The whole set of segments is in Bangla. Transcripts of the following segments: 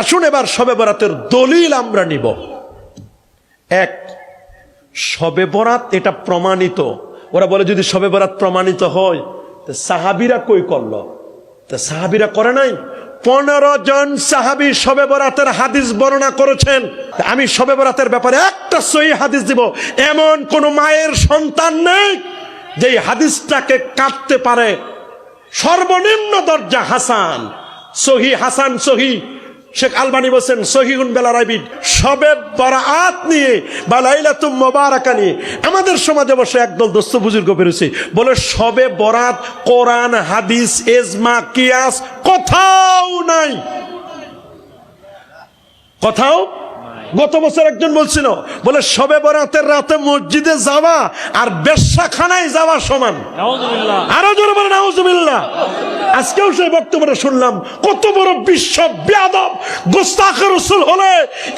আসুন এবার শবে বরাতের দলিল আমরা নিব। এক শবে বরাত এটা প্রমাণিত। ওরা বলে, যদি শবে বরাত প্রমাণিত হয় সাহাবিরা কই করল? তা সাহাবিরা করে নাই? পনেরো জন সাহাবি শবে বরাতের হাদিস বর্ণনা করেছেন। আমি শবে বরাতের ব্যাপারে একটা সহি হাদিস দিব। এমন কোন মায়ের সন্তান নেই যে হাদিসটাকে কাটতে পারে। সর্বনিম্ন দরজা হাসান। সহি হাসান সহি। শেখ আলবানি বলছেন সহিগুন বেলা আইবিদ, সবে বরাত নিয়ে বা লাইলাতুম মোবারকা নিয়ে আমাদের সমাজে বসে একদল দোস্ত বুজুর্গ বেরোছে। বলে, সবে বরাত, কোরআন, হাদিস, এজমা, কিয়াস, কোথাও নাই। কোথাও গত বছর একজন বলছিল বলে সবে বরাতের রাতে মসজিদে যাওয়া আর বেশ্যাখানায় যাওয়া সমান। আরও জোরে বলে নাউজুবিল্লাহ। আজকেও সেই বক্তব্যটা শুনলাম কত বড় বিশ্ব বেয়াদব রসুল হলে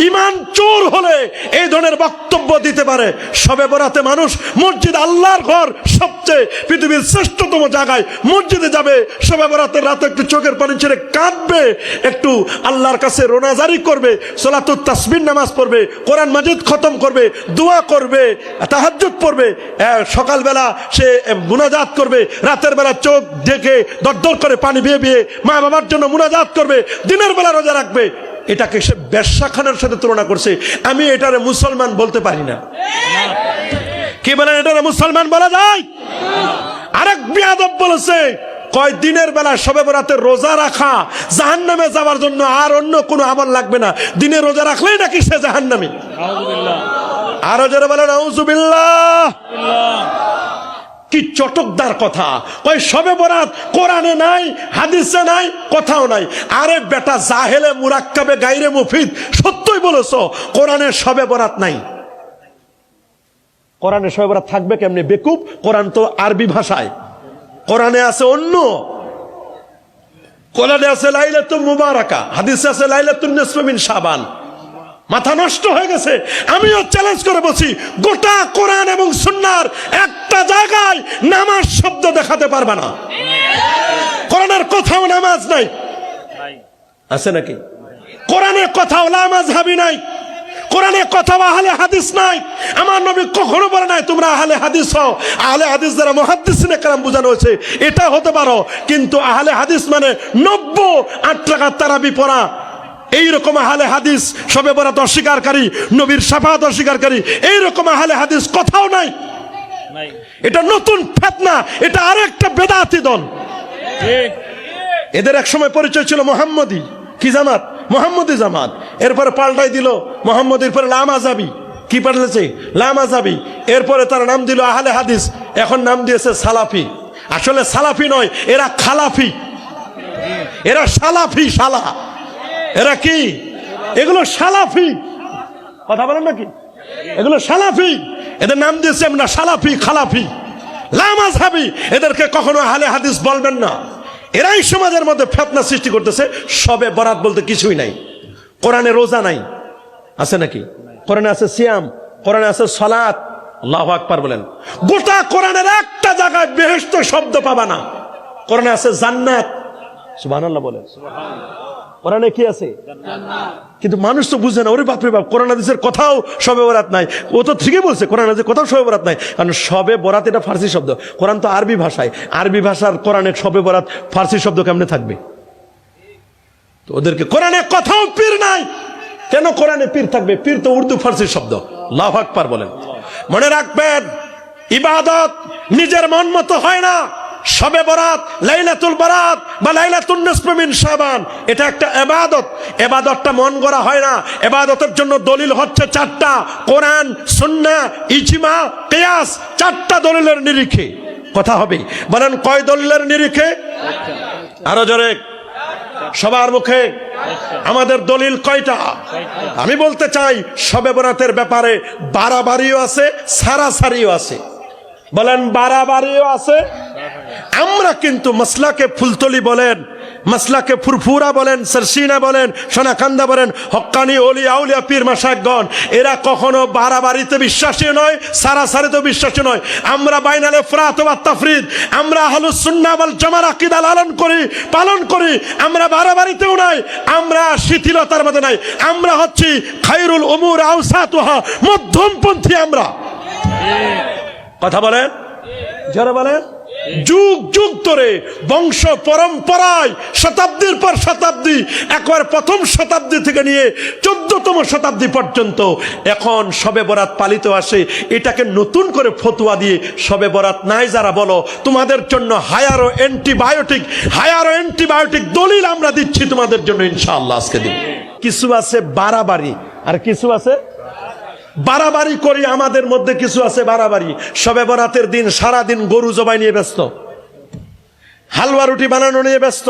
ইমান চোর হলে এই ধরনের বক্তব্য দিতে পারে। সবে বরাতে মানুষ মসজিদ আল্লাহর ঘর সবচেয়ে পৃথিবীর শ্রেষ্ঠতম জায়গায় মসজিদে যাবে। সবে বরাতের রাতে একটু চোখের পানি ছেড়ে কাঁদবে একটু আল্লাহর কাছে রোনাজারি করবে। সোলাতুর তাসবির নামাজ পড়বে, কোরআন মাজিদ খতম করবে, দোয়া করবে, তাহাজ্জুদ পড়বে সকালবেলা সে মুনাজাত করবে, রাতের বেলা চোখ ডেকে দরদর করে পানি বেয়ে বেয়ে মা বাবার জন্য মুনাজাত করবে, দিনের বেলা রোজা রাখবে। এটাকে সে ব্যবসা খানার সাথে তুলনা করছে। আমি এটারে মুসলমান বলতে পারি না। কি বলেন এটারে মুসলমান বলা যায়? আরেক বিয়াদব বলেছে কয় দিনের বেলা সবে বরাতে রোজা রাখা জাহান নামে যাওয়ার জন্য আর অন্য কোনো আমল লাগবে না। দিনে রোজা রাখলেই নাকি সে জাহান নামে আরও যারা বলেন আউজুবিল্লাহ কি চটকদার কথা। ওই সবে বরাত কোরআনে নাই হাদিসে নাই কোথাও নাই। আরে বেটা জাহেলে মুরাক্কাবে গাইরে মুফিদ সত্যই বলেছ কোরআনে সবে বরাত নাই। কোরআনে সবে বরাত থাকবে কেমনি? বেকুব কোরআন তো আরবি ভাষায়। কোরআনে আছে অন্য। কোরআনে আছে লাইলাতুল মুবারাকা হাদিসে আছে লাইলাতুন নিসফ মিন শাবান। মাথা নষ্ট হয়ে গেছে। আমিও চ্যালেঞ্জ করে বলছি গোটা কোরআন এবং সুন্নার একটা জায়গায় নামাজ শব্দ দেখাতে পারবে না। কোরআনের কোথাও নামাজ নাই। আছে নাকি? কোরআনে কোথাও নামাজ হাবি নাই। কোরআনে কোথাও আহলে হাদিস নাই। আমার নবী কখনো বলে নাই তোমরা আহলে হাদিস হও। আহলে হাদিস দ্বারা মহাদিসিনে কালাম বোঝানো হয়েছে এটা হতে পারো। কিন্তু আহলে হাদিস মানে নব্য আট টাকার তারাবি পড়া। এইরকম আহলে হাদিস সবে বরাত অস্বীকারী নবীর সাফাত অস্বীকারী এইরকম আহলে হাদিস কোথাও নাই। নাই। এটা নতুন ফেতনা এটা আরেকটা বেদাতি দল। এদের এক সময় পরিচয় ছিল মোহাম্মদী। কি জামাত? মোহাম্মদী জামাত। এরপরে পাল্টাই দিল, মোহাম্মদীর পরে লামাজাবি কি পাল্টেছে? লামাজাবি এরপরে তার নাম দিল আহলে হাদিস। এখন নাম দিয়েছে সালাফি। আসলে সালাফি নয়, এরা খালাফি। এরা সালাফি সালা এরা কি? এগুলো সালাফি। কথা বলেন নাকি? এগুলো সালাফি। এদের নাম দিয়েছে আমরা সালাফি, খালাফি। লামাজহাবি এদেরকে কখনো আহলে হাদিস বলবেন না। এরাই সমাজের মধ্যে ফেতনা সৃষ্টি করতেছে, সবে বরাত বলতে কিছুই নাই। কোরআনে রোজা নাই। আছে নাকি? কোরআনে আছে সিয়াম, কোরআনে আছে সলাৎ আল্লাহ আকবার বলেন। গোটা কোরআনের একটা জায়গায় বেহস্ত শব্দ পাবা না। কোরআনে আছে জান্নাত। সুবহানাল্লাহ বলেন। কোরআনে কি আছে? কিন্তু মানুষ তো বুঝে না, ওরে বাপরে বাপ, কোরআন হাদিসের কোথাও সবে বরাত নাই। ও তো ঠিকই বলছে, কোরআন হাদিসের কোথাও সবে বরাত নাই। কারণ সবে বরাত এটা ফার্সি শব্দ। কোরআন তো আরবি ভাষায়। আরবি ভাষার কোরআনে সবে বরাত ফার্সি শব্দ কেমনে থাকবে? তো ওদেরকে কোরআনে কোথাও পীর নাই। কেন কোরআনে পীর থাকবে? পীর তো উর্দু ফার্সি শব্দ। লাভ আকবার বলেন। মনে রাখবেন, ইবাদত নিজের মন মতো হয় না। সবে বরাত, লাইলাতুল বরাত বা লাইলাতুল নিসফিন শাবান। এটা একটা এবাদত। এবাদতটা মন গড়া হয় না। এবাদতের জন্য দলিল হচ্ছে চারটা। কোরআন সুন্নাহ ইজমা, কিয়াস, চারটা দলিলের নিরিখে। কথা হবে। বলেন, কয় দলিলের নিরিখে? আরও জোরে। সবার মুখে। আমাদের দলিল কয়টা? আমি বলতে চাই, সবে বরাতের ব্যাপারে বাড়াবাড়িও আছে, সারাসারিও আছে। বলেন, বাড়াবাড়িও আছে আমরা কিন্তু মসলাকে ফুলতলি বলেন, মাসলাকে ফুরফুরা বলেন, সরসিনা বলেন, সোনাকান্দা বলেন, হক্কানি অলি আউলিয়া, পীর মাসাকগণ এরা কখনো বাড়াবাড়িতে বিশ্বাসী নয়, সারাসারিতে বিশ্বাসী নয়। আমরা বাইনালে ফ্রাত বা তাফরিদ, আমরা আহলুস সুন্নাহ ওয়াল জামার আকীদা লালন করি, পালন করি, আমরা বাড়াবাড়িতেও নাই, আমরা শিথিলতার মধ্যে নাই। আমরা হচ্ছি খায়রুল উমুর আওসাতুহা, মধ্যমপন্থী আমরা। কথা বলেন? যারা বলেন? যুগ যুগ ধরে বংশ পরম্পরায় শতাব্দীর পর শতাব্দী একবার প্রথম শতাব্দী থেকে নিয়ে চোদ্দতম শতাব্দী পর্যন্ত এখন সবে বরাত পালিত আসে। এটাকে নতুন করে ফতুয়া দিয়ে সবে বরাত নাই যারা বলো তোমাদের জন্য হায়ারো অ্যান্টিবায়োটিক হায়ারো অ্যান্টিবায়োটিক দলিল আমরা দিচ্ছি তোমাদের জন্য ইনশাআল্লাহ আজকে দিন। কিছু আছে বাড়াবাড়ি আর কিছু আছে বাড়াবাড়ি করি, আমাদের মধ্যে কিছু আছে বাড়াবাড়ি। সবে বরাতের দিন সারা দিন গরু জবাই নিয়ে ব্যস্ত। হালুয়া রুটি বানানো নিয়ে ব্যস্ত।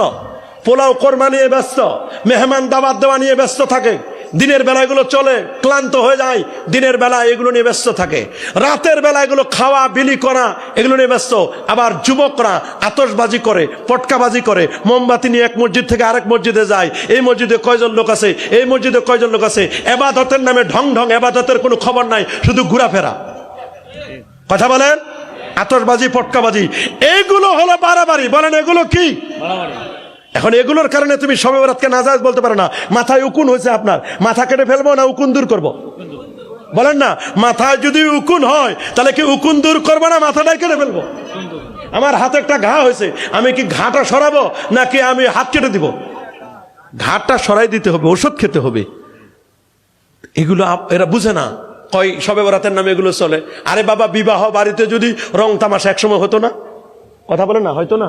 পোলাও কোরমা নিয়ে ব্যস্ত। মেহমান দাবাত দেওয়া নিয়ে ব্যস্ত থাকে। দিনের বেলা এগুলো চলে, ক্লান্ত হয়ে যায়, দিনের বেলা এগুলো নিয়ে ব্যস্ত থাকে। রাতের বেলা এগুলো খাওয়া, বিলি করা, এগুলো নিয়ে ব্যস্ত। আবার যুবকরা আতসবাজি করে, পটকাবাজি করে, মোমবাতি নিয়ে এক মসজিদ থেকে আরেক মসজিদে যায়। এই মসজিদে কয়জন লোক আছে? এই মসজিদে কয়জন লোক আছে? এবাদতের নামে ঢং ঢং, এবাদতের কোনো খবর নাই, শুধু ঘোরাফেরা। কথা বলেন? আতসবাজি পটকাবাজি এইগুলো হলো বাড়াবাড়ি। বলেন, এগুলো কি? এখন এগুলোর কারণে তুমি সবে বরাতকে নাজাজ বলতে পারো না। মাথায় উকুন হয়েছে আপনার। মাথা কেটে ফেলব না উকুন দূর করব। বলেন না, মাথায় যদি উকুন হয়, তাহলে কি উকুন দূর করব না মাথাটাই কেটে ফেলব? আমার হাতে একটা ঘা হয়েছে, আমি কি ঘাটা সরাবো, নাকি আমি হাত কেটে দিব? ঘাটটা সরাই দিতে হবে, ওষুধ খেতে হবে। এগুলো এরা বুঝে না, কয় সবে বরাতের নামে এগুলো চলে। আরে বাবা, বিবাহ বাড়িতে যদি রং তামাশা একসময় হতো না? কথা বলে না, হয়তো না?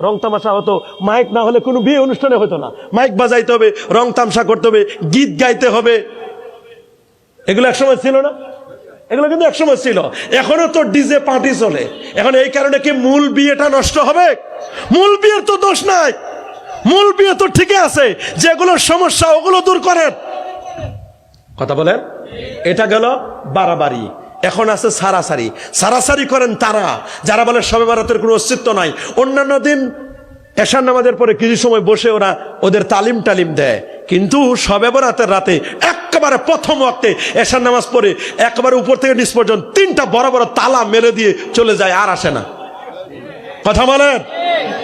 রং তামাশা হতো, মাইক না হলে কোনো বিয়ে অনুষ্ঠানে হতো না। মাইক বাজাইতে হবে, রং তামসা করতে হবে, গীত গাইতে হবে। এগুলো একসময় ছিল না? এগুলো কিন্তু একসময় ছিল। এখনও তো ডিজে পার্টি চলে। এখন এই কারণে কি মূল বিয়েটা নষ্ট হবে? মূল বিয়ের তো দোষ নাই। মূল বিয়ে তো ঠিকই আছে। যেগুলো সমস্যা, ওগুলো দূর করেন। কথা বলেন? এটা গেল বাড়াবাড়ি। এখন আছে সারাসারি। সারাসারি করেন তারা, যারা বলে সবে বারাতের কোনো অস্তিত্ব নাই। অন্যান্য দিন এশার নামাজের পরে কিছু সময় বসে ওরা ওদের তালিম টালিম দেয়। কিন্তু সবে বরাতের রাতে একেবারে প্রথম ওয়াক্তে এশার নামাজ পড়ে একেবারে উপর থেকে নিচ পর্যন্ত তিনটা বড় বড় তালা মেরে দিয়ে চলে যায়, আর আসে না। কথা বলেন?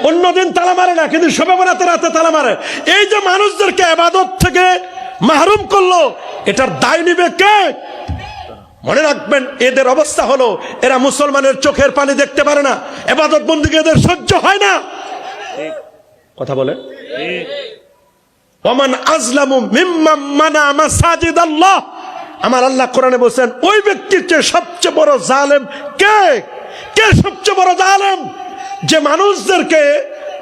অন্যদিন তালা মারে না, কিন্তু সবে বরাতের রাতে তালা মারে। এই যে মানুষদেরকে আবাদত থেকে মাহরুম করল, এটার দায় নিবে কে? মনে রাখবেন, এদের অবস্থা হলো, এরা মুসলমানের চোখের পানি দেখতে পারে না, এবাদত বন্দীকে এদের সহ্য হয় না। কথা বলে ওমান আজলামু মিম্মাম মানা মাসাজিদ আল্লাহ আমার আল্লাহ কোরআনে বলছেন, ওই ব্যক্তির চেয়ে সবচেয়ে বড় জালেম কে? কে সবচেয়ে বড় জালেম? যে মানুষদেরকে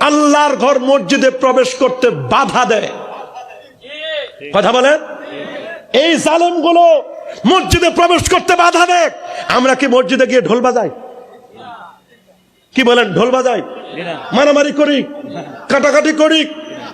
আল্লাহর ঘর মসজিদে প্রবেশ করতে বাধা দেয়। কথা বলেন। এই জালেমগুলো মসজিদে প্রবেশ করতে বাধা দেয়। আমরা কি মসজিদে গিয়ে ঢোল বাজাই? কি বলেন, ঢোল বাজাই? মারামারি করি, কাটাকাটি করি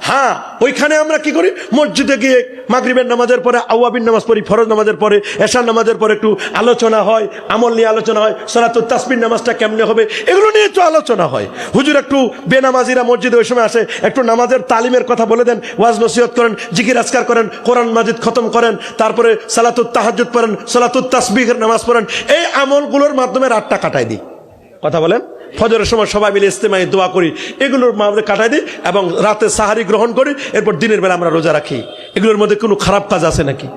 হ্যাঁ ওইখানে আমরা কি করি? মসজিদে গিয়ে মাগরিবের নামাজের পরে, আওয়াবিন নামাজ পড়ি, ফরজ নামাজের পরে, এশার নামাজের পরে একটু আলোচনা হয়, আমল নিয়ে আলোচনা হয় সরাতুল তাসবির নামাজটা কেমনে হবে? এগুলো নিয়ে একটু আলোচনা হয়। হুজুর একটু বেনামাজিরা মসজিদে ওই সময় আসে, একটু নামাজের তালিমের কথা বলে দেন, ওয়াজ নসিহত করেন, জিকির আজকার করেন, কোরআন মাজিদ খতম করেন, তারপরে সালাতুত তাহাজুদ পড়েন, সালাতুত তাসবিহের নামাজ পড়েন, এই আমলগুলোর মাধ্যমে রাতটা কাটাই দিই। কথা বলেন? ফজরের সময় সবাই মিলে ইস্তেমাই দোয়া করি। এগুলোর মধ্যে কাটাই দিই এবং রাতে সাহারি গ্রহণ করি। এরপর দিনের বেলা আমরা রোজা রাখি। এগুলোর মধ্যে কোনো খারাপ কাজ আছে নাকি?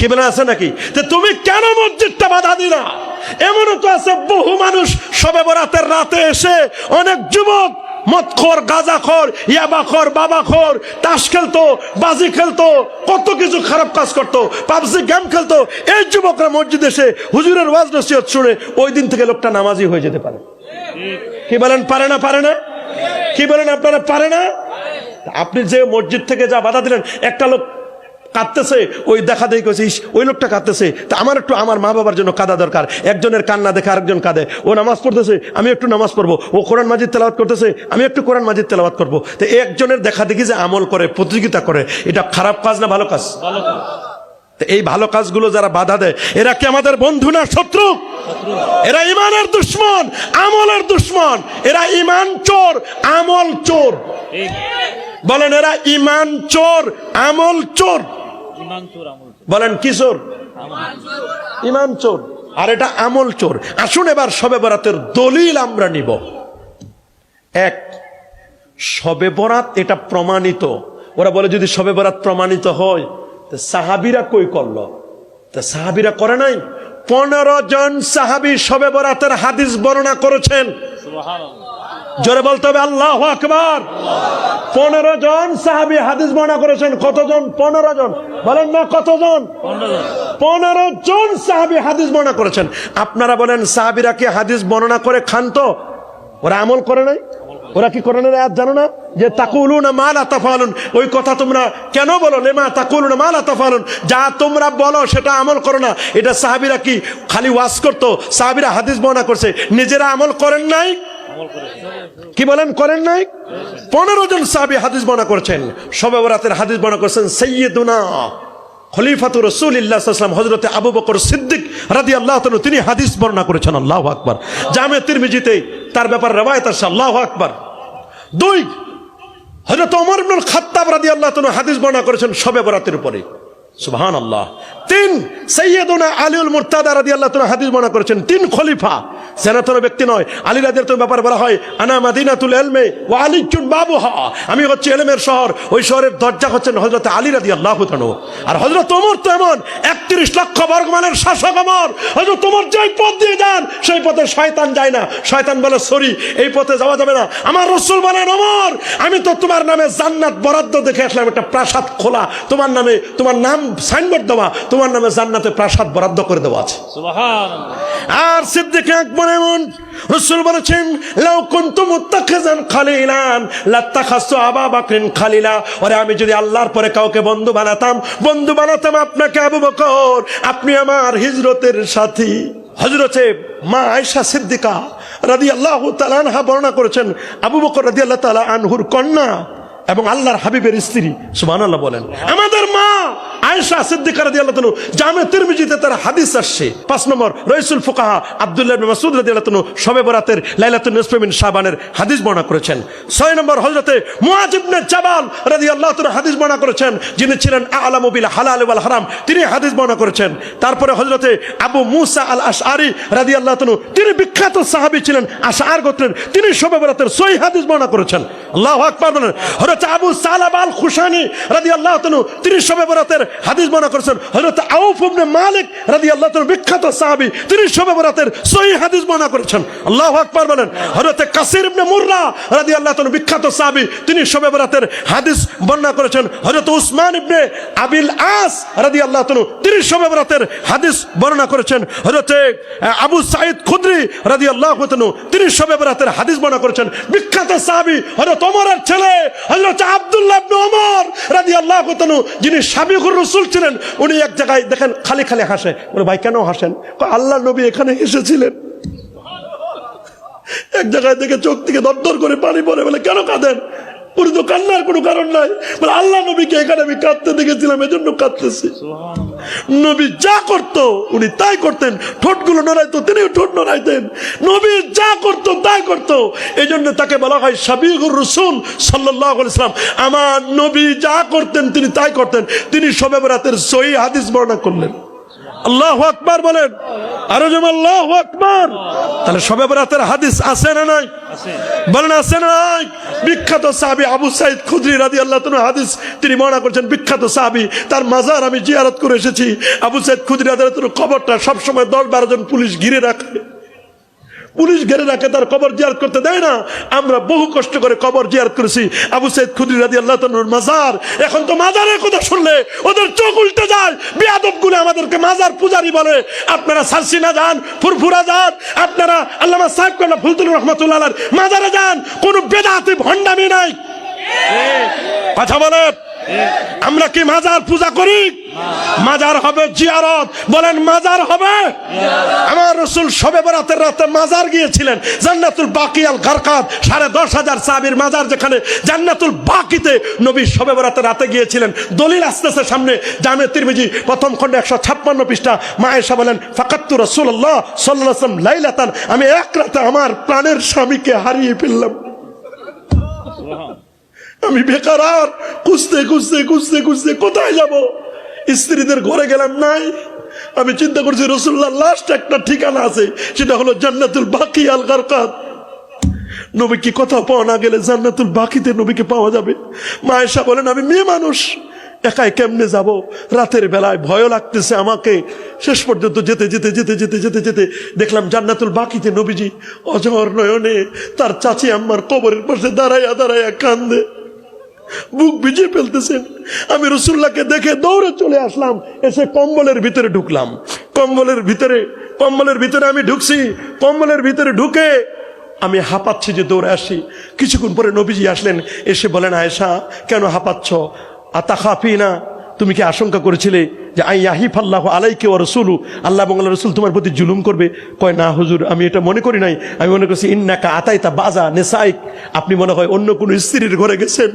কি বলে আছে নাকি? যে তুমি কেন মসজিদটা বাধা দিলা? এমনও তো আছে বহু মানুষ সবে বরাতের রাতে এসে অনেক যুবক, মদখোর, গাঁজাখোর, ইয়াবাখোর, বাবাখোর, তাস খেলতো, বাজি খেলতো, কত কিছু খারাপ কাজ করতো, পাবজি গেম খেলতো। এই যুবকরা মসজিদে এসে হুজুরের ওয়াজ নসিহত শুনে ওই দিন থেকে লোকটা নামাজি হয়ে যেতে পারে। কি বলেন, পারে না পারে না? কি বলেন, আপনারা পারে না? আপনি যে মসজিদ থেকে যা বাধা দিলেন, একটা লোক কাঁদতেছে ওই দেখা দেখি কইছে, ওই লোকটা কাঁদতেছে। তা আমার একটু আমার মা বাবার জন্য কাঁদা দরকার। একজনের কান্না দেখে আরেকজন কাঁদে। ও নামাজ পড়তেছে আমি একটু নামাজ পড়ব। ও কোরআন মাজিদ তেলাবাদ করতেছে আমি একটু কোরআন মাজিদ তেলাবাদ করব। তো একজনের দেখা দেখি যে আমল করে প্রতিযোগিতা করে। এটা খারাপ কাজ না ভালো কাজ? ভালো কাজ। এই ভালো কাজগুলো যারা বাধা দেয়, এরা কি আমাদের বন্ধু না শত্রু? এরা ইমানের দুশ্মন, আমলের দুশ্মন। এরা ইমান চোর, আমল চোর। বলেন, এরা ইমান চোর, আমল চোর। বলেন, কি চোর? ইমান চোর। আর এটা আমল চোর। আসুন এবার সবে বরাতের দলিল আমরা নিব। এক, সবে বরাত এটা প্রমাণিত। ওরা বলে, যদি সবে বরাত প্রমাণিত হয় তো সাহাবিরা কই করল? তা সাহাবিরা করে নাই? পনেরো জন সাহাবি সবে বরাতের হাদিস বর্ণনা করেছেন। জোরে বলতে হবে আল্লাহ আকবার। পনেরো জন সাহাবি হাদিস বর্ণনা করেছেন। কতজন? পনেরো জন। বলেন না কতজন? পনেরো জন। পনেরো জন সাহাবি হাদিস বর্ণনা করেছেন। আপনারা বলেন সাহাবিরা কি হাদিস বর্ণনা করে খান তো ওরা আমল করে নাই? ওরা কি করে নাই আজ জানো না? যে তাকুলু না মাল আতাফালুন ওই কথা তোমরা কেন বলো? লেমা তাকুলু না মাল আতাফালুন যা তোমরা বলো, সেটা আমল করো না। এটা সাহাবিরা কি খালি ওয়াজ করতো? সাহাবিরা হাদিস বর্ণনা করছে। নিজেরা আমল করেন নাই? কি বলেন, করেন নাই? পনেরো জন সাহাবি হাদিস বর্ণনা করছেন। সবে বরাতের হাদিস বর্ণনা করছেন সৈয়দুনা খলিফাতুর রসুল্লাহাম হজরতে আবু বকর সিদ্দিক রাদি আল্লাহ তিনি হাদিস বর্ণনা করেছেন। আল্লাহ আকবর। জামে তিরমিজিতে তার ব্যাপার রেবায়ত আসছে আল্লাহ আকবর। দুই হজরত অমর ইবনুল আল্লাহ হাদিস বর্ণনা করেছেন সবে বরাতের উপরে। সুবহান আল্লাহ তিন সৈয়দনা আলিউল মুরতাদা রাদি আল্লাহ হাদিস বর্ণনা করেছেন, তিন খলিফা। সেনাতন ব্যক্তি নয়। আলী রাদের তো ব্যাপার বলা হয়, আনা মাদিনাতুল এলমে ও আলিচুন বাবুহা। আমি হচ্ছে এলমের শহর। ওই শহরের দরজা হচ্ছেন হজরত আলী রাদি আল্লাহ আর হজরত ওমর তো এমন, একত্রিশ লক্ষ বর্গমানের শাসক অমর হজরত ওমর যেই পথ দিয়ে যান, সেই পথে শয়তান যায় না। শয়তান বলে, সরি, এই পথে যাওয়া যাবে না। আমার রসুল বলেন অমর আমি তো তোমার নামে জান্নাত বরাদ্দ দেখে আসলাম। একটা প্রাসাদ খোলা। তোমার নামে, তোমার নাম সাইনবোর্ড দেওয়া। তোমার নামে জান্নাতে প্রাসাদ বরাদ্দ করে দেওয়া আছে। আর সিদ্দিক আকবর এমন রসুল বলেছেন লাউ কুনতু মুত্তাখিজান খালিলান লাত্তাখাসতু আবা বকরিন খালিলা। ওরে আমি যদি আল্লাহর পরে কাউকে বন্ধু বানাতাম বন্ধু বানাতাম আপনাকে আবু বকর আপনি আমার হিজরতের সাথী। হজরতে মা আয়েশা সিদ্দিকা রাদি আল্লাহ তালানহা বর্ণনা করেছেন আবু বকর রাদি আল্লাহ তালা আনহুর কন্যা এবং আল্লাহর হাবিবের স্ত্রী। সুবহান আল্লাহ বলেন আমাদের মা আয়েশা সিদ্দিকা রাদিয়াল্লাহু তাআলা জামে তিরমিজিতে তার হাদিস আসছে। পাঁচ নম্বর, রইসুল ফুকাহা আব্দুল্লাহ ইবনে মাসউদ রাদিয়াল্লাহু তাআলা শবে বরাতের লাইলাতুন নিসফ মিন শাবানের হাদিস বর্ণনা করেছেন। ছয় নম্বর, হযরতে মুআজ ইবনে জাবাল রাদিয়াল্লাহু তাআলা হাদিস বর্ণনা করেছেন, যিনি ছিলেন আলামু বিল হালাল ওয়াল হারাম, তিনি হাদিস বর্ণনা করেছেন। তারপরে হযরতে আবু মুসা আল আশআরি রাদিয়াল্লাহু তাআলা তিনি বিখ্যাত সাহাবী ছিলেন, আশআর গোত্রের, তিনি শবে বরাতের সহি হাদিস বর্ণনা করেছেন। আল্লাহু তিনি শবে বরাতের হাদিস বিখ্যাত বর্ণনা করেছেন। আল্লাহু হযরত উসমান আবু সাঈদ খুদরি রাদিয়াল্লাহু তাআলা তিনি শবে বরাতের হাদিস বর্ণনা করেছেন। বিখ্যাত সাহাবী হযরত ওমরের ছেলে হজরত আবদুল্লাহ ওমর তাআলা যিনি সাবিকুর রসুল ছিলেন, উনি এক জায়গায় দেখেন খালি খালি হাসে। বলে, ভাই, কেন হাসেন? আল্লাহ নবী এখানে এসেছিলেন। এক জায়গায় দেখে চোখ থেকে দরদর করে পানি পড়ে, বলে, কেন কাঁদেন? তো কান্নার কোনো কারণ নাই। বলে আল্লাহ নবীকে এখানে আমি কাঁদতে দেখেছিলাম এজন্য কাঁদতেছি। নবী যা করতো উনি তাই করতেন। ঠোঁটগুলো নড়াইতো তিনিও ঠোঁট নড়াইতেন। নবী যা করতো তাই করতো। এই জন্য তাকে বলা হয় সাবিগুর রসুল সাল্লাহ ইসলাম আমার নবী যা করতেন তিনি তাই করতেন। তিনি সবে বরাতের সহি হাদিস বর্ণনা করলেন। আল্লাহ আকবার বলেন। আরও যেমন আল্লাহ আকবার। তাহলে সবে বরাতের হাদিস আছে না নাই। বলেন আছে না নাই? বিখ্যাত সাহাবি আবু সাইদ খুদ্রি রাদি আল্লাহ তোমার হাদিস তিনি মনে করছেন বিখ্যাত সাহাবি তার মাজার আমি জিয়ারত করে এসেছি। আবু সাইদ খুদ্রি রাদি আল্লাহ কবরটা সবসময় দশ বারো জন পুলিশ ঘিরে রাখে। পুলিশ ঘিরে রাখে তার কবর জিয়ারত করতে দেয় না। আমরা বহু কষ্ট করে কবর জিয়ারত করেছি। আবু সাইদ খুদরি রাদি আল্লাহ মাজার। এখন তো মাজারের কথা শুনলে ওদের চোখ উল্টে যায়। বেয়াদবগুলো আমাদেরকে মাজার পূজারি বলে। আপনারা সারসিনা যান ফুরফুরা যান। আপনারা আল্লামা সাহেব কন্যা ফুলতুল রহমতুল্লাহ মাজারে যান। কোন বেদাতি ভণ্ডামি নাই। কথা বলেন। আমরা কি মাজার পূজা করি? মাজার হবে জিয়ারত। বলেন, মাজার হবে? আমার রসুল সবে বরাতের রাতে মাজার গিয়েছিলেন। জান্নাতুল বাকি আল গারকাত সাড়ে দশ হাজার সাবির মাজার যেখানে জান্নাতুল বাকিতে নবী সবে বরাতের রাতে গিয়েছিলেন। দলিল আসতেছে সামনে, জামে তিরমিজি, প্রথম খণ্ডে একশো ছাপ্পান্ন পৃষ্ঠা। মায়েশা বলেন, ফাকাত্তু রসুল্লাহ সাল্লাম লাইলাতান। আমি এক রাতে আমার প্রাণের স্বামীকে হারিয়ে ফেললাম। আমি বেকার আর খুঁজতে খুঁজতে খুঁজতে খুঁজতে কোথায় যাব? স্ত্রীদের ঘরে গেলাম নাই। আমি চিন্তা করছি রসুল্লাহ লাস্ট একটা ঠিকানা আছে, সেটা হলো জান্নাতুল বাকি আল গারকাত। নবীকে কোথাও পাওয়া না গেলে জান্নাতুল বাকিতে নবীকে পাওয়া যাবে? মায়েশা বলেন, আমি মেয়ে মানুষ, একাই কেমনে যাব? রাতের বেলায় ভয় লাগতেছে আমাকে। শেষ পর্যন্ত যেতে যেতে যেতে যেতে যেতে যেতে দেখলাম জান্নাতুল বাকিতে নবীজি অজর নয়নে তার চাচি আম্মার কবরের পাশে দাঁড়াইয়া দাঁড়াইয়া কান্দে। বুক ভিজে ফেলতেছেন আমি রসুল্লাহকে দেখে দৌড়ে চলে আসলাম, এসে কম্বলের ভিতরে ঢুকলাম। কম্বলের ভিতরে কম্বলের ভিতরে আমি ঢুকছি, কম্বলের ভিতরে ঢুকে আমি হাঁপাচ্ছি যে দৌড়ে আসি কিছুক্ষণ পরে নবীজি আসলেন, এসে বলেন, আয়েশা, কেন হাঁপাচ্ছ? আতা খাফি না তুমি কি আশঙ্কা করেছিলে যে আই আহিফ আল্লাহ আলাইকে ও রসুলু, আল্লাহ আল্লাহ রসুল তোমার প্রতি জুলুম করবে? কয়, না, হুজুর, আমি এটা মনে করি নাই। আমি মনে করছি, ইন্নাকা আতাইতা বাজা নেসাইক। আপনি মনে হয় অন্য কোনো স্ত্রীর ঘরে গেছেন।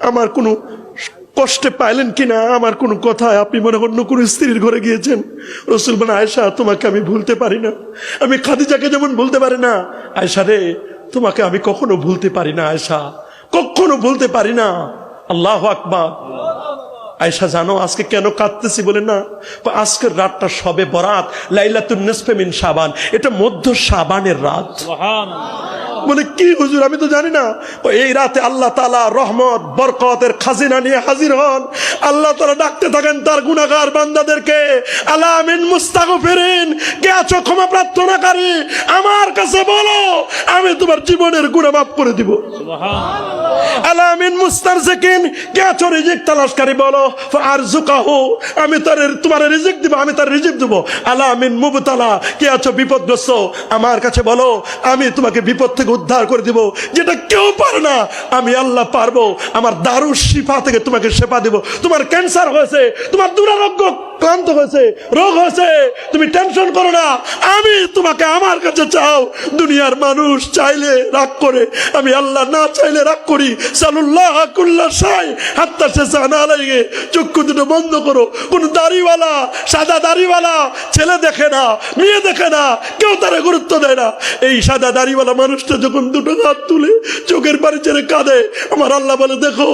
আমার কোনো কষ্টে পাইলেন কিনা? আমার কোনো কথায় আপনি মনে অন্য কোনো স্ত্রীর ঘরে গিয়েছেন। রসুল মানে আয়সা তোমাকে আমি ভুলতে পারি না। আমি খাদিজাকে যেমন ভুলতে পারি না। আয়সা রে, তোমাকে আমি কখনো ভুলতে পারি না আয়সা কখনো ভুলতে পারি না। আল্লাহ আকবার। আয়সা জানো আজকে কেন কাঁদতেছি বলে না? আজকের রাতটা সবে বরাত, লাইলাতুন নিসফে মিন সাবান এটা মধ্য সাবানের রাত। বলে কি হুজুর আমি তো জানি না। এই রাতে আল্লাহ তালা রহমত বরকতের খাজিনা নিয়ে হাজির হন। আল্লাহ তালা ডাকতে থাকেন তার গুণাগার বান্দাদেরকে আলামিন মুস্তাগো ফেরেন কে আছো ক্ষমা প্রার্থনাকারী আমার কাছে বলো আমি তোমার জীবনের গুণা মাফ করে দিব। আলামিন মুস্তারজিকিন কে আছো রিজিক তালাশকারী বলো? আর জুকাহু আমি তার তোমার রিজিক দিব আমি তার রিজিক দিব। আলামিন মুবতালা কে আছো বিপদগ্রস্ত? আমার কাছে বলো আমি তোমাকে বিপদ থেকে উদ্ধার করে দিব, যেটা কেউ পারে না। আমি আল্লাহ পারব, আমার দারুর শিফা থেকে তোমাকে সেবা দিব। তোমার ক্যান্সার হয়েছে, তোমার দুরারোগ্য ক্লান্ত হয়েছে, রোগ হয়েছে, তুমি টেনশন করো না। আমি তোমাকে আমার কাছে চাও, দুনিয়ার মানুষ চাইলে রাগ করে, আমি আল্লাহ না চাইলে রাগ করি। চক্ষু দুটো বন্ধ করো। কোন দাড়িওয়ালা, সাদা দাড়িওয়ালা ছেলে দেখে না, মেয়ে দেখে না, কেউ তারা গুরুত্ব দেয় না। এই সাদা দাড়িওয়ালা মানুষটা যখন দুটো হাত তুলে চোখের বাড়ি ছেড়ে কাঁদে, আমার আল্লাহ বলে, দেখো,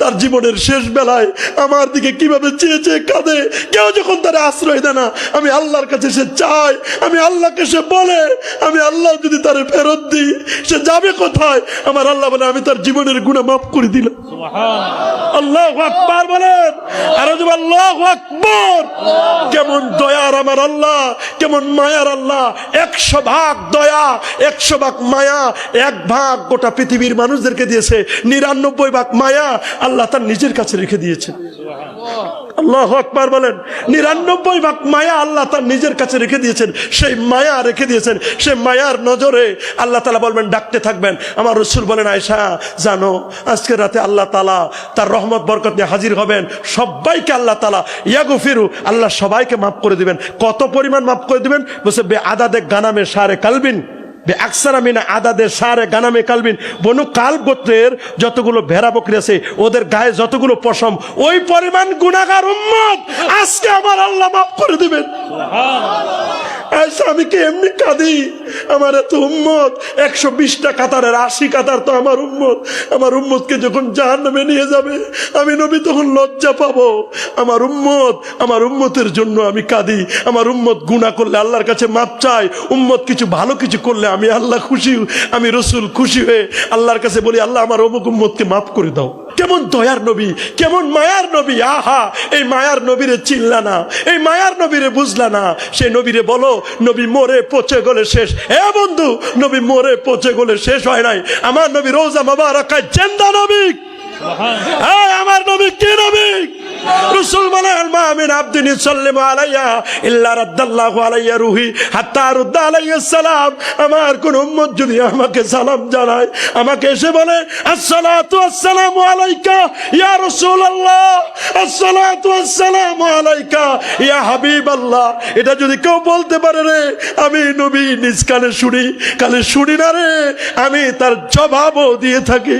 তার জীবনের শেষ বেলায় আমার দিকে কীভাবে চেয়ে চেয়ে কাঁদে, কেউ যখন তারা আশ্রয় দেয় না আমি আল্লাহর কাছে সে চায় আমি আল্লাহকে সে বলে আমি আল্লাহ যদি তারে ফেরত দিই সে যাবে কোথায়? আমার আল্লাহ বলে আমি তার জীবনের গুণা মাফ করে দিলাম। আল্লাহ আকবার বলেন। আর আল্লাহ আকবর। কেমন দয়ার আমার আল্লাহ কেমন মায়ার আল্লাহ। একশো ভাগ দয়া একশো ভাগ মায়া এক ভাগ গোটা পৃথিবীর মানুষদেরকে দিয়েছে। নিরানব্বই ভাগ মায়া আল্লাহ তার নিজের কাছে রেখে দিয়েছে। আল্লাহ আকবার বলেন। নিরানব্বই ভাগ মায়া আল্লাহ তার নিজের কাছে রেখে দিয়েছেন। সেই মায়া রেখে দিয়েছেন। সেই মায়ার নজরে আল্লাহ তালা বলবেন, ডাকতে থাকবেন। আমার রসুল বলেন আয়সা জানো, আজকে রাতে আল্লাহ তালা তার রহমত, বরকত নিয়ে হাজির হবেন। সবাইকে আল্লাহ তালা ইয়াগু ফিরু আল্লাহ সবাইকে মাফ করে দিবেন। কত পরিমাণ মাফ করে দিবেন? বসে বে আদাদে গানামে সারে কালবিন। আদাদের বনু কাল গোত্রের যতগুলো ভেড়া আছে, ওদের গায়ে যতগুলো পশম, ওই আজকে আমার আল্লাহ মাফ করে দিবেন। আচ্ছা আমি কি এমনি কাঁদি। আমার এত উম্মত। একশো বিশটা কাতারের আশি কাতার তো আমার আমার যখন নিয়ে যাবে, আমি নবী তখন লজ্জা পাবো। আমার উম্মত, আমার উম্মতের জন্য আমি কাঁদি। আমার উম্মত গুণা করলে আল্লাহর কাছে মাপ চাই উম্মত কিছু ভালো কিছু করলে আমি আল্লাহ খুশি, আমি রসুল খুশি হয়ে আল্লাহর কাছে বলি, আল্লাহ, আমার অমুক উম্মতকে মাফ করে দাও। কেমন দয়ার নবী, কেমন মায়ার নবী, আহা, এই মায়ার নবীরে চিনলা না, এই মায়ার নবীরে বুঝলা না। সে নবীরে বলো, নবী মরে পচে গলে শেষ। হে বন্ধু, নবী মরে পচে গলে শেষ হয় নাই। আমার নবী রোজা বাবা রাখায় চেন্দা নবী? আমার নবী কি নবী? রসুল বলেন মা মিন আবদিন ইসাল্লিমু আলাইয়া ইল্লা রাদ্দাল্লাহু আলাইয়া রুহি হাত্তা রুদ্দা আলাইহিস সালাম। আমার কোন উম্মত যদি আমাকে সালাম জানায় আমাকে এসে বলে আসসালাতু আসসালামু আলাইকা ইয়া রাসূলুল্লাহ আসসালাতু আসসালামু আলাইকা ইয়া হাবিবাল্লাহ। এটা যদি কেউ বলতে পারে রে আমি নবী নিজ কানে শুনি কানে শুনি না রে আমি তার জবাবও দিয়ে থাকি।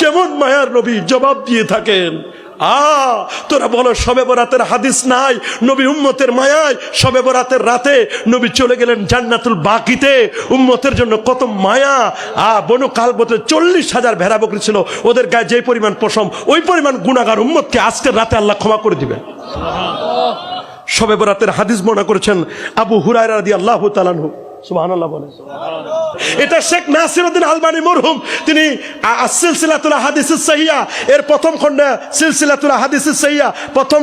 কেমন মায়ার নবী জবাব দিয়ে থাকেন, আ, তোরা বলো সবে বরাতের হাদিস নাই, নবী উম্মতের মায়ায় সবে বরাতের রাতে নবী চলে গেলেন জান্নাতুল বাকিতে, উম্মতের জন্য কত মায়া, আ, বনু কালবতে চল্লিশ হাজার ভেড়া বকরি ছিল, ওদের গায়ে যে পরিমাণ পশম, ওই পরিমাণ গুণাগার উম্মতকে আজকের রাতে আল্লাহ ক্ষমা করে দিবেন। সবে বরাতের হাদিস মনে করেছেন আবু হুরায়রা রাদি আল্লাহ তালানহু বলে। এটা শেখ আলবানি মরহুম তিনি আ- আ- সিলসিলাতুল হাদিস সাহিয়া এর প্রথম খণ্ড সিলসিলাতুল হাদিস সাহিয়া প্রথম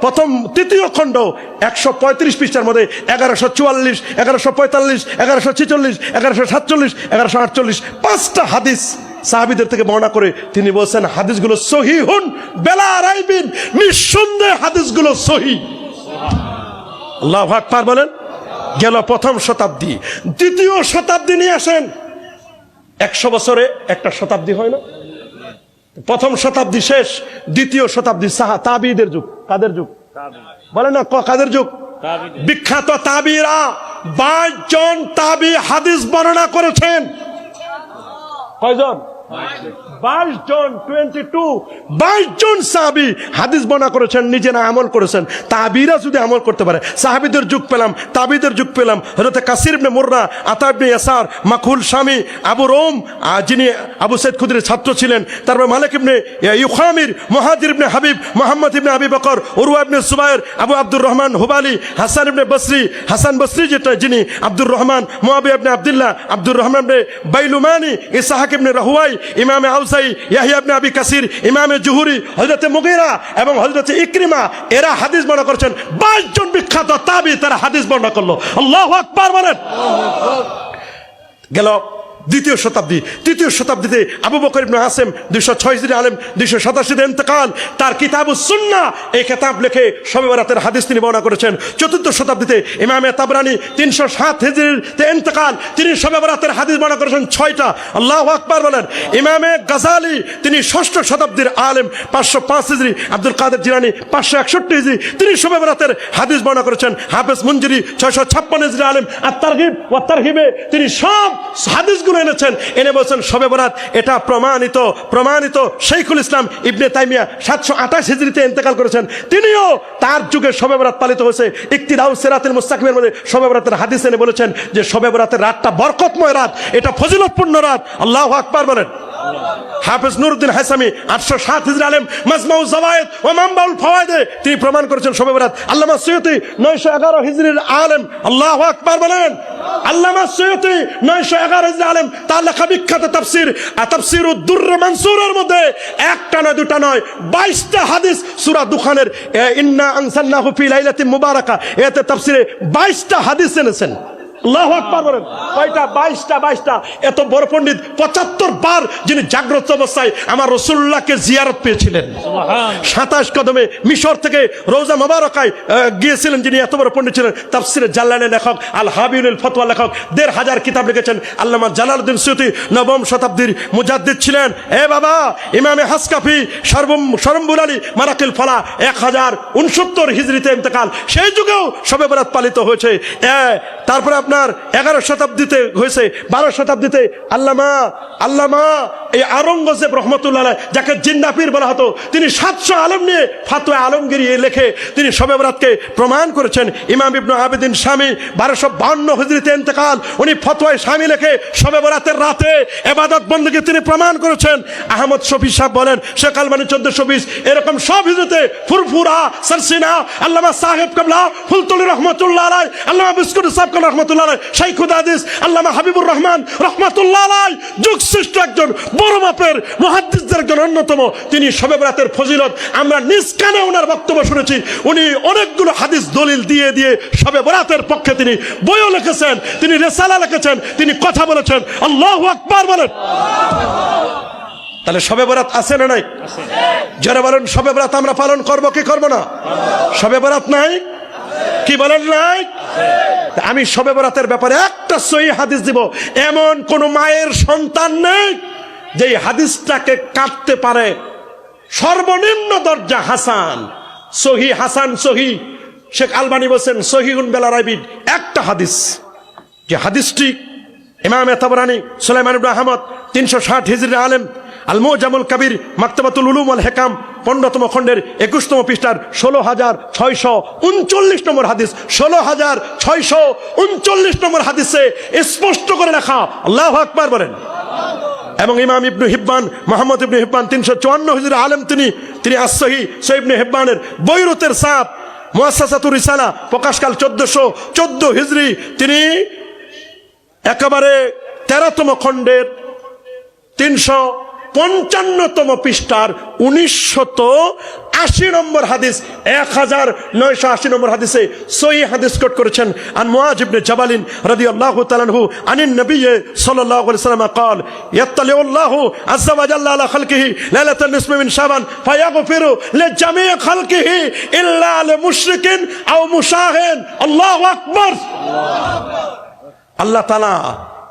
প্রথম তৃতীয় খণ্ড একশো পঁয়ত্রিশ পৃষ্ঠার মধ্যে এগারোশো চুয়াল্লিশ এগারোশো পঁয়তাল্লিশ এগারোশো ছেচল্লিশ এগারোশো সাতচল্লিশ এগারোশো আটচল্লিশ পাঁচটা হাদিস সাহাবিদের থেকে বর্ণনা করে তিনি বলছেন হাদিসগুলো সহি হুন বেলা রাইবিন নিঃসন্দেহে হাদিসগুলো সহি আল্লাহ আকবার বলেন। গেল প্রথম শতাব্দী। দ্বিতীয় শতাব্দী নিয়ে আসেন। একশো বছরে একটা শতাব্দী হয় না? প্রথম শতাব্দী শেষ, দ্বিতীয় শতাব্দী সাহা, তাবিদের যুগ। কাদের যুগ? বলে না কাদের যুগ? বিখ্যাত তাবিরা বাইশ জন তাবি হাদিস বর্ণনা করেছেন। কয়জন? বাইশ জন টোয়েন্টি টু বাইশ জন সাহাবি হাদিস বর্ণনা করেছেন নিজেরা আমল করেছেন। তাবিরা যদি আমল করতে পারে, সাহাবিদের যুগ পেলাম তাবিদের যুগ পেলাম। হজরত কাসির ইবনে মুর্রা আতা ইয়াসার মাকুল স্বামী আবু রোম যিনি আবু সৈয়দ খুদরের ছাত্র ছিলেন, তারপর মালিক ইবনে ইউখামির, মহাজির ইবনে হাবিব, মোহাম্মদ ইবনে আবি বকর উরুয়া ইবনে সুবাইর, আবু আব্দুর রহমান হুবালি, হাসান ইবনে বসরি, হাসান বসরি যেটা, যিনি আব্দুর রহমান মুয়াবি ইবনে আব্দুল্লাহ, আব্দুর রহমান ইবনে বাইলুমানি, ইসাহাক ইবনে রাহুয়াই ইমামে আউসাই, ইয়াহিয়া ইবনে আবি কাসির, ইমামে জুহুরি হজরতে মুগিরা এবং হজরতে ইকরিমা, এরা হাদিস বর্ণনা করেছেন। 22 জন বিখ্যাত তাবি তারা হাদিস বর্ণনা করল। আল্লাহু আকবার বলেন। গেল দ্বিতীয় শতাব্দী, তৃতীয় শতাব্দীতে আবু বকর ইবনে আসেম দুইশো ছয় আলেম, দুইশো সাতাশিতে ইন্তকাল, তার কিতাব সুন্না এই কিতাব লিখে শবে বরাতের হাদিস তিনি বর্ণনা করেছেন। চতুর্থ শতাব্দীতে ইমামে তাবরানি তিনশো সাত হিজরিতে ইন্তকাল, তিনি শবে বরাতের হাদিস বর্ণনা করেছেন ছয়টা। আল্লাহ আকবার বলেন, ইমামে গাজালি, তিনি ষষ্ঠ শতাব্দীর আলেম, পাঁচশো পাঁচ হিজরি, আব্দুল কাদের জিরানি পাঁচশো একষট্টি হিজরি, তিনি শবে বরাতের হাদিস বর্ণনা করেছেন। হাফেজ মঞ্জুরি ছয়শো ছাপ্পান্ন হিজরি আলেম আর তারগিব ও তারগিবে তিনি সব হাদিসগুলো এনেছেন। এনে বলছেন, শবে বরাত, এটা প্রমাণিত প্রমাণিত শেখুল ইসলাম ইবনে তাইমিয়া সাতশো আঠাশ হিজড়িতে ইন্তেকাল করেছেন। তিনিও তার যুগে শবে বরাত পালিত হয়েছে। ইকতিদাউ সেরাতের মুস্তাকিমের মধ্যে শবে বরাতের হাদিস এনে বলেছেন যে, শবে বরাতের রাতটা বরকতময় রাত, এটা ফজিলতপূর্ণ রাত। আল্লাহ আকবার বলেন। হাফেজ নুরুদ্দিন হাসামি আটশো সাত হিজরি আলেম, মাজমাউ জাওয়ায়েদ ও মামবাউল ফাওয়ায়েদে তিনি প্রমাণ করেছেন শবে বরাত। আল্লামা সৈয়দি নয়শো এগারো হিজরির আলেম, আল্লাহ আকবার বলেন। আল্লামা সৈয়দি নয়শো এগারো আলেম, তার লেখা বিখ্যাত তাফসির তাফসির উদ্দুর মানসুরের মধ্যে একটা নয়, দুটা নয়, বাইশটা হাদিস সুরা দুখানের ইন্না আনসান্না ফি লাইলাতি মুবারাকা, এতে তাফসিরে বাইশটা হাদিস এনেছেন। আল্লাহু আকবার বলেন। কয়টা? বাইশটা বাইশটা। এত বড় পণ্ডিত পঁচাত্তর বার যিনি জাগ্রত অবস্থায় আমার রসুল্লাহকে জিয়ারত পেয়েছিলেন। সাতাশ কদমে মিশর থেকে রোজা মোবারকায় গিয়েছিলেন যিনি এত বড় পণ্ডিত ছিলেন তাফসিরে জাল্লানের লেখক আল হাবিউল ফতোয়া লেখক দেড় হাজার কিতাব লিখেছেন আল্লামা জালালউদ্দিন সৈয়দি নবম শতাব্দীর মুজাদ্দিদ ছিলেন। এ বাবা ইমামে হাসকাফি সর্বম সরম্বুল আলী মারাকিল ফলা এক হাজার উনসত্তর হিজড়িতে ইন্তেকাল। সেই যুগেও সবে বরাত পালিত হয়েছে। তারপরে আপনার এগারো শতাব্দীতে হয়েছে, বারো শতাব্দীতে আল্লামা আল্লামা এই আরঙ্গজেব রহমতুল্লাহ যাকে জিন্নাপির বলা হতো, তিনি সাতশো আলম নিয়ে ফাতোয়া আলমগিরি লেখে তিনি শবে বরাতকে প্রমাণ করেছেন। ইমাম ইবনু আবেদিন স্বামী বারোশো বান্ন হিজড়িতে ইন্তেকাল, উনি ফতোয়ায় স্বামী লেখে শবে বরাতের রাতে এবাদত বন্দীকে তিনি প্রমাণ করেছেন। আহমদ শফি সাহেব বলেন, শেখ আলমানি চোদ্দশো বিশ, এরকম সব হিজড়িতে ফুরফুরা সরসিনা আল্লামা সাহেব কাবলা, ফুলতুল রহমতুল্লাহ আল্লামা বিস্কুট সাহেব কাবলা রহমতুল্লাহ আল্লামা হাবিবুর রহমান রহমতুল্লাহ যুগ শ্রেষ্ঠ একজন বড় মাপের একজন অন্যতম। তিনি শবে বরাতের ফজিলত, আমরা নিজ কানে ওনার বক্তব্য শুনেছি। উনি অনেকগুলো হাদিস দলিল দিয়ে দিয়ে শবে বরাতের পক্ষে তিনি বইও লিখেছেন, তিনি রেসালা লিখেছেন, তিনি কথা বলেছেন। আল্লাহ আকবার বলেন। তাহলে শবে বরাত আছে না নাই? যারা বলেন শবে বরাত আমরা পালন করব, কি করব না? শবে বরাত নাই? কি বলেন নাই? আমি শবে বরাতের ব্যাপারে একটা সহি হাদিস দিব। এমন কোন মায়ের সন্তান নেই যে হাদিসটাকে কাটতে পারে। সর্বনিম্ন দরজা হাসান। সহি হাসান সহি। শেখ আলবানি বলছেন সহিউন বেলা রাবিদ একটা হাদিস। যে হাদিসটি ইমাম এতাবরানি সুলাইমান ইবনে আহমদ তিনশো ষাট হিজরি আলেম আল মোজামুল কাবির মাক্তাবাতুল উলুম আল হেকাম, পনেরোতম খণ্ডের একুশতম পৃষ্ঠার ষোলো হাজার ছয়শো উনচল্লিশ নম্বর হাদিস, ষোলো হাজার ছয়শো উনচল্লিশ নম্বর হাদিসে স্পষ্ট করে রাখা। আল্লাহ আকবার বলেন। এবং ইমাম ইবনু হিব্বান, মোহাম্মদ ইবনু হিব্বান তিনশো চুয়ান্ন হুজুর আলেম তিনি তিনি আসহি সৈবনে হিব্বানের বৈরুতের সাপ মুআসাসাতুর রিসালা প্রকাশকাল চোদ্দশো চোদ্দ হিজরি, তিনি একেবারে তেরোতম খণ্ডের তিনশো পঞ্চান্নতম পৃষ্ঠার উনিশশত আশি নম্বর হাদিস এক হাজার নয়শো আশি নম্বর হাদিসে সই হাদিস কোট করেছেন আন মুআজ ইবনে জাবালিন রাদিয়াল্লাহু তাআলাহু আনিন নবী সাল্লাল্লাহু আলাইহি ওয়াসাল্লাম قال يطلع الله عز وجل على خلقه ليلة النصف من شعبان فيغفر لجميع خلقه إلا لمشرك أو مشاهد الله أكبر আল্লাহ তালা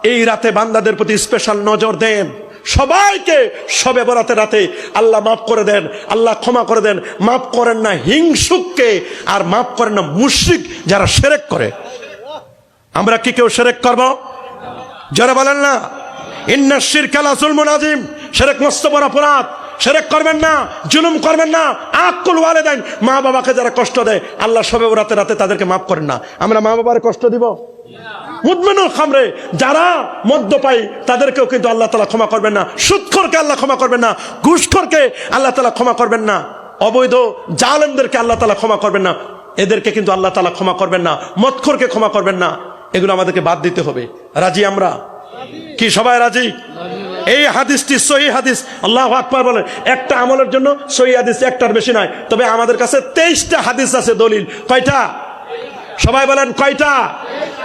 এই রাতে বান্দাদের প্রতি স্পেশাল নজর দেন সবাইকে সবে বরাতে রাতে আল্লাহ মাফ করে দেন, আল্লাহ ক্ষমা করে দেন। মাফ করেন না হিংসুককে, আর মাফ করেন না মুশ্রিক যারা সেরেক করে। আমরা কি কেউ সেরেক করব? যারা বলেন না। ইন্নাসির খেলা জুলমুন আজিম, সেরেক মস্ত বড় অপরাধ। সেরেক করবেন না, জুলুম করবেন না, আকুল ওয়ালে দেন মা বাবাকে যারা কষ্ট দেয়, আল্লাহ সবে রাতে রাতে তাদেরকে মাফ করেন না। আমরা মা বাবার কষ্ট দিব? মুদমেনুল খামরে, যারা মদ্য পাই তাদেরকেও কিন্তু আল্লাহ তালা ক্ষমা করবেন না। সুৎখরকে আল্লাহ ক্ষমা করবেন না। ঘুষখরকে আল্লাহ তালা ক্ষমা করবেন না। অবৈধ জালেমদেরকে আল্লাহ তালা ক্ষমা করবেন না। এদেরকে কিন্তু আল্লাহ তালা ক্ষমা করবেন না। মৎখরকে ক্ষমা করবেন না। এগুলো আমাদেরকে বাদ দিতে হবে। রাজি আমরা? কি, সবাই রাজি? এই হাদিসটি সহি হাদিস। আল্লাহ আকবর বলেন, একটা আমলের জন্য সহি হাদিস একটার বেশি নয়। তবে আমাদের কাছে তেইশটা হাদিস আছে দলিল। কয়টা? সবাই বলেন, কয়টা?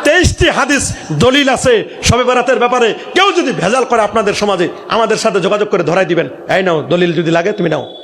তেইশটি হাদিস দলিল আছে সবে বেড়াতের ব্যাপারে। কেউ যদি ভেজাল করে আপনাদের সমাজে, আমাদের সাথে যোগাযোগ করে ধরাই দিবেন। এই নাও, দলিল যদি লাগে তুমি নাও।